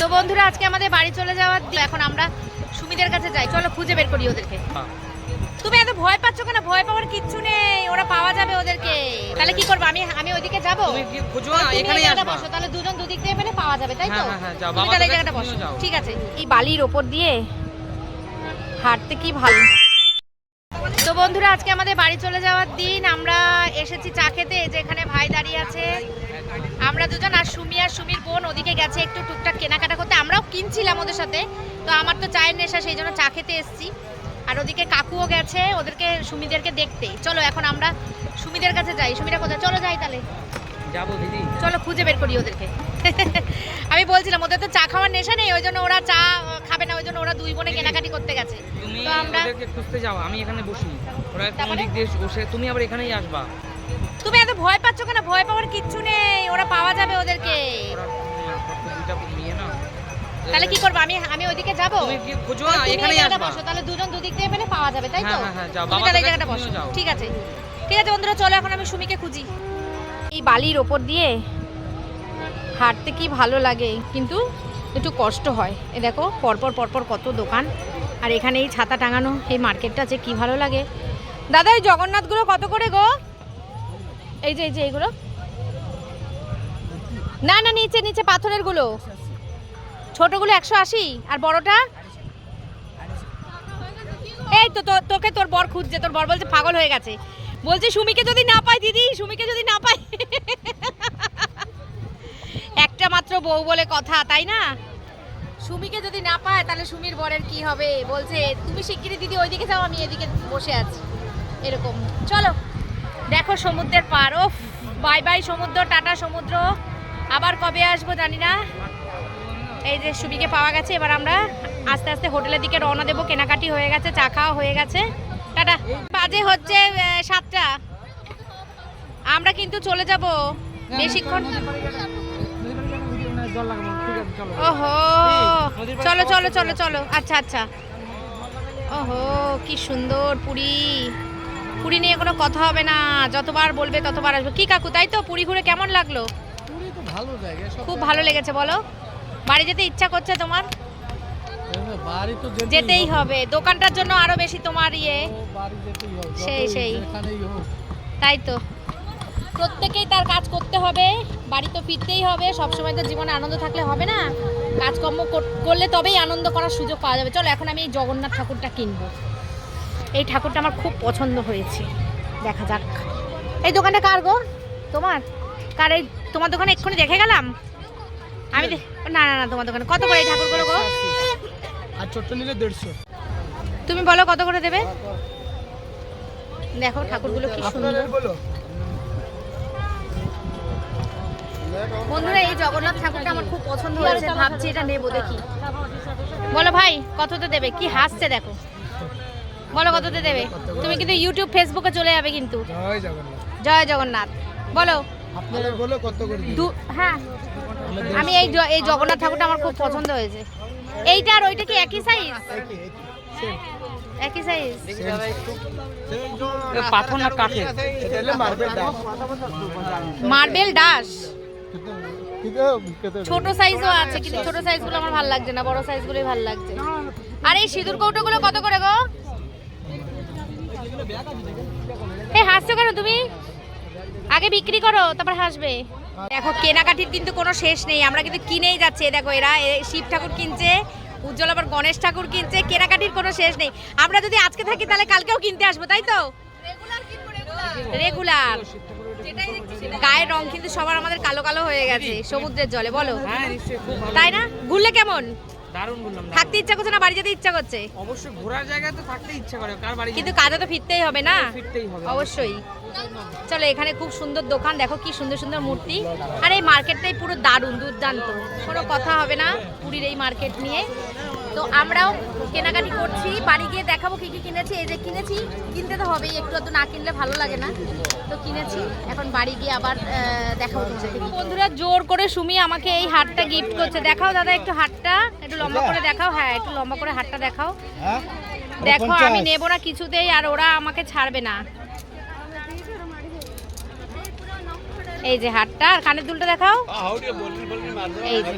তো বন্ধুরা আজকে আমাদের বাড়ি চলে যাওয়ার দিন। এখন আমরা সুমিদের কাছে যাই। চলো খুঁজে বের করি ওদেরকে। তুমি এত ভয় পাচ্ছ কেন? ভয় পাওয়ার কিচ্ছু নেই। ওরা পাওয়া যাবে ওদেরকে। তাহলে কি করব? আমি আমি ওইদিকে যাব? তাহলে বসো। দুজন দুদিক দিয়ে পেলে পাওয়া যাবে তাই তো? হ্যাঁ, হ্যাঁ, হ্যাঁ, যাও। তুমি তাহলে এই জায়গাটা বসো। ঠিক আছে। এই বালির ওপর দিয়ে হাঁটতে কি ভালো? তো বন্ধুরা আজকে আমাদের বাড়ি চলে যাওয়ার দিন। আমরা এসেছি চা খেতে। এই যে এখানে ভাই দাঁড়িয়ে আছে। আমরা দুজন সুমি আর সুমির বোন ওদিকে গেছে একটু টুকটাক কেনাকাটা করতে। আমরাও কিনছিলাম ওদের সাথে। তো আমার তো চায়ের নেশা সেই জন্য চা খেতে এসেছি। আর ওদিকে কাকুও গেছে ওদেরকে সুমিদেরকে দেখতে। চলো এখন আমরা সুমিদের কাছে যাই। সুমিরা কোথায়? চলো যাই তাহলে। যাব দিদি। চলো খুঁজে বের করি ওদেরকে। আমি বলছিলাম ওদের তো চা খাওয়ার নেশা নেই ওই জন্য ওরা চা খাবে না ওই জন্য ওরা দুই বোনে কেনাকাটি করতে গেছে। তো আমরা খুঁজতে যাও আমি এখানে বসি ওরা? দিক দিয়ে বসে তুমি আবার এখানেই আসবা। ভয় পাচ্ছ কেন? ভয় পাওয়ার কিচ্ছু নেই। ওরা পাওয়া যাবে ওদেরকে। তাহলে কি করব? আমি আমি ওইদিকে যাব? বসো। তাহলে দুজন দুদিক দিয়ে পেলে পাওয়া যাবে তাই তো? হ্যাঁ, হ্যাঁ, হ্যাঁ। তুমি তাহলে এই জায়গাটা বসো। ঠিক আছে। ঠিক আছে বন্ধুরা চলো এখন আমি সুমিকে খুঁজি। এই বালির ওপর দিয়ে হাঁটতে কি ভালো লাগে? কিন্তু একটু কষ্ট হয়। এ দেখো পরপর পরপর কত দোকান। আর এখানে এই ছাতা টাঙানো এই মার্কেটটা যে কি ভালো লাগে। দাদা এই জগন্নাথগুলো কত করে গো? এই যে এই যে এইগুলো না না, নিচে নিচে পাথরেরগুলো। ছোটগুলো একশো আশি, আর বড়টা? এই তো, তোকে তোর বর খুঁজছে, তোর বর বলছে পাগল হয়ে গেছে। বলছে, সুমিকে যদি না পাই, দিদি, সুমিকে যদি না পাই। একটা মাত্র বউ বলে কথা, তাই না? সুমিকে যদি না পায়, তাহলে সুমির বরের কি হবে? বলছে, তুমি শিগগিরই দিদি ওইদিকে যাও, আমি এদিকে বসে আছি। এরকম। চলো। দেখো সমুদ্রের পার ও বাই বাই সমুদ্র, টাটা সমুদ্র। আবার কবে আসব জানি না। এই যে সুবিকে পাওয়া গেছে, এবার আমরা আস্তে আস্তে হোটেলের দিকে রওনা দেবো। কেনাকাটি হয়ে গেছে, চা খাওয়া হয়ে গেছে। টাটা। বাজে হচ্ছে সাতটা। আমরা কিন্তু চলে যাব বেশিক্ষণ ওহো, চলো চলো চলো চলো। আচ্ছা আচ্ছা। ওহো, কি সুন্দর পুরী। পুরী নিয়ে কোনো কথা হবে না। যতবার বলবে ততবার আসব। কি কাকু তাই তো? পুরী ঘুরে কেমন লাগল? পুরী তো ভালো জায়গা খুব ভালো লেগেছে বলো। বাড়ি যেতে ইচ্ছা করছে তোমার? বাড়ি তো যেতেই হবে। দোকানটার জন্য আরও বেশি তোমার ইয়ে। সেই, সেই। তাই তো। প্রত্যেকেই তার কাজ করতে হবে। বাড়ি তো ফিরতেই হবে। সবসময় তো জীবনে আনন্দ থাকলে হবে না। কাজকর্ম করলে তবেই আনন্দ করার সুযোগ পাওয়া যাবে। চলো এখন আমি এই জগন্নাথ ঠাকুরটা কিনবো। এই ঠাকুরটা আমার খুব পছন্দ হয়েছে। দেখা যাক। এই দোকানটা কার গো? তোমার? কার এই তোমার দোকানে এক্ষুনি দেখে গেলাম? আমি না না না তোমার দোকানে। কত করে এই ঠাকুরগুলো গো? আর ছোট্ট নিলে দেড়শো। তুমি বলো কত করে দেবে? দেখো ঠাকুরগুলো কি সুন্দর। বন্ধুরা এই জগন্নাথ ঠাকুরটা আমার খুব পছন্দ হয়েছে। ভাবছি এটা নেব দেখি। বলো ভাই কততে দেবে? কি হাসছে দেখো। বলো কততে দেবে? তুমি কিন্তু ইউটিউব ফেসবুকে চলে যাবে কিন্তু। জয় জগন্নাথ। জয় জগন্নাথ। বলো। আপনারা বলো কত করে হ্যাঁ। আমি এই এই জগন্নাথ ঠাকুরটা আমার খুব পছন্দ হয়েছে। এইটা আর ওইটা কি একই সাইজ একই সাইজ পাথর না কাঠের? এটা হলো মার্বেল ডাস ছোট সাইজও আছে কিন্তু ছোট সাইজগুলো আমার ভালো লাগছে না বড় সাইজগুলোই ভালো লাগছে। আর এই সিঁদুর কৌটোগুলো কত করে গো? এই হাসছো কেন তুমি? আগে বিক্রি করো তারপর হাসবে। দেখো কেনাকাটির কিন্তু কোনো শেষ নেই আমরা কিন্তু কিনেই যাচ্ছি। দেখো এরা শিব ঠাকুর কিনছে উজ্জ্বল আবার গণেশ ঠাকুর কিনছে কেনাকাটির কোনো শেষ নেই। আমরা যদি আজকে থাকি তাহলে কালকেও কিনতে আসব তাই তো? রেগুলার গায়ের রং কিন্তু সবার আমাদের কালো কালো হয়ে গেছে সমুদ্রের জলে বলো। হ্যাঁ তাই না? ঘুরলে কেমন? দারুণ বললাম থাকতে ইচ্ছা করছে না বাড়ি যেতে ইচ্ছা করছে? অবশ্যই ঘোরার জায়গা তো থাকতে ইচ্ছা করে কার বাড়ি কিন্তু কাজে তো ফিরতেই হবে না? ফিরতেই হবে অবশ্যই। চলো এখানে খুব সুন্দর দোকান দেখো কি সুন্দর সুন্দর মূর্তি। আর এই মার্কেটটাই পুরো দারুণ দুর্দান্ত। কোনো কথা হবে না পুরীর এই মার্কেট নিয়ে। তো আমরাও কেনাকাটি করছি। বাড়ি গিয়ে দেখাবো কি কি কিনেছি। এই যে কিনেছি কিনতে তো হবেই। একটু তো না কিনলে ভালো লাগে না। তো কিনেছি। এখন বাড়ি গিয়ে আবার দেখাবো। বন্ধুরা জোর করে সুমি আমাকে এই হারটা গিফট করছে। দেখাও দাদা একটু হারটা একটু লম্বা করে দেখাও। হ্যাঁ একটু লম্বা করে হারটা দেখাও। হ্যাঁ? দেখো আমি নেব না কিছুতেই আর ওরা আমাকে ছাড়বে না। এই যে হাটটা। আর কানের দুলটা দেখাও। এই যে।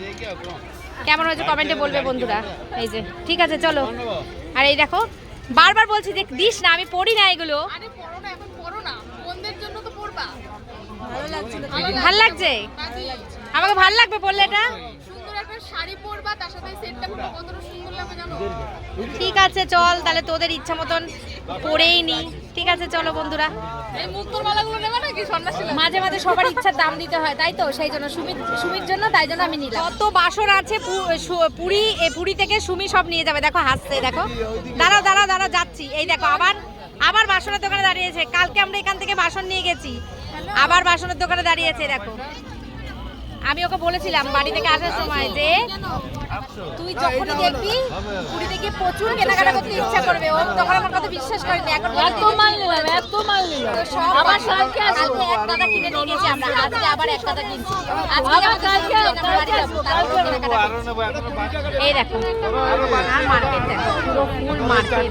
কেমন হয়েছে কমেন্টে বলবে বন্ধুরা। এই যে ঠিক আছে চলো। আর এই দেখো বারবার বলছি যে দিস না আমি পড়ি না এগুলো। না এখন পড়ো না। বোনদের জন্য তো পড়বা। ভালো লাগছে আমাকে ভালো লাগবে পড়লে এটা? সুন্দর একটা শাড়ি পরবা তার সাথে সেটটা পরবা। কতটা সুন্দর লাগবে জানো? ঠিক আছে চল তাহলে তোদের ইচ্ছা মতন পড়েই নি। ঠিক আছে চলো বন্ধুরা। এই মুক্তোর মালাগুলো নেবে নাকি? সন্ন্যাসী মাঝে মাঝে সবার ইচ্ছার দাম দিতে হয় তাই তো? সেই জন্য সুমির সুমির জন্য তাই জন্য আমি নিলাম। কত বাসন আছে পুরী এ পুরী থেকে সুমি সব নিয়ে যাবে। দেখো হাসছে দেখো। দাঁড়াও দাঁড়াও দাঁড়াও যাচ্ছি। এই দেখো আবার আবার বাসনের দোকানে দাঁড়িয়েছে। কালকে আমরা এখান থেকে বাসন নিয়ে গেছি। আবার বাসনের দোকানে দাঁড়িয়েছে দেখো। আমি ওকে বলেছিলাম বাড়ি থেকে আসার সময় যে তুই যখনই দেখবি পুরী থেকে প্রচুর কেনাকাটা করতে ইচ্ছা করবে ও তখন আমার কথা বিশ্বাস করেনি। এখন এত মাল নিলাম আবার কালকে কালকে এক দাদা কিনে নিয়ে গেছি আমরা। আজকে আবার এক দাদা কিনছি। আজকে আবার কালকে যাব তারপর কেনাকাটা করব। এই দেখো আর মার্কেট দেখো। পুরো ফুল মার্কেট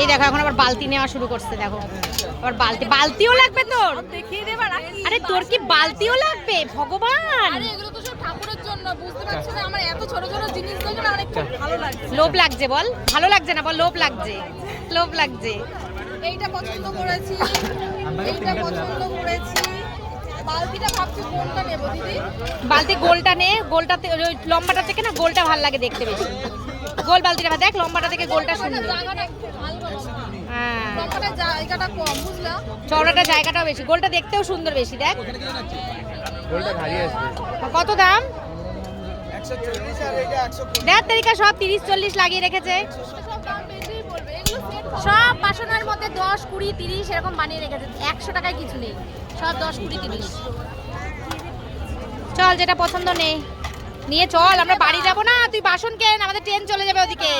এই দেখো এখন আবার বালতি নেওয়া শুরু করছে দেখো। আবার বালতি বালতিও লাগবে তোর। আরে তোর কি বালতিও লাগবে? ভগবান। আরে এগুলো তো সব ঠাকুরের জন্য বুঝতে পারছ না? আমার এত ছোট ছোট জিনিস দেখে না একটু ভালো লাগছে। লোভ লাগছে বল। ভালো লাগছে না বল? লোভ লাগছে। লোভ লাগছে। এইটা পছন্দ করেছি। এইটা পছন্দ করেছি। বালতিটা ভাবছি কোনটা নেব দিদি। বালতি গোলটা নে। গোলটাতে ওই লম্বাটা থেকে না গোলটা ভালো লাগে দেখতে বেশি। গোল বালতিটা দেখ লম্বাটা থেকে গোলটা সুন্দর জায়গাটা একটু ভালো হ্যাঁ লম্বাটা জায়গাটা কম বুঝলা? চওড়াটা জায়গাটাও বেশি। গোলটা দেখতেও সুন্দর বেশি দেখ। গোলটা ভারী আসবে। কত দাম? দেখ তারিখা সব তিরিশ চল্লিশ লাগিয়ে রেখেছে। সব দাম বেশিই পড়বে এগুলো সেট সব বাসনের মধ্যে দশ কুড়ি তিরিশ এরকম বানিয়ে রেখেছে। একশো টাকায় কিছু নেই। সব দশ কুড়ি তিরিশ। চল যেটা পছন্দ নেই নিয়ে চল আমরা বাড়ি যাব না। তুই বাসন কেন? আমাদের ট্রেন চলে যাবে ওদিকে।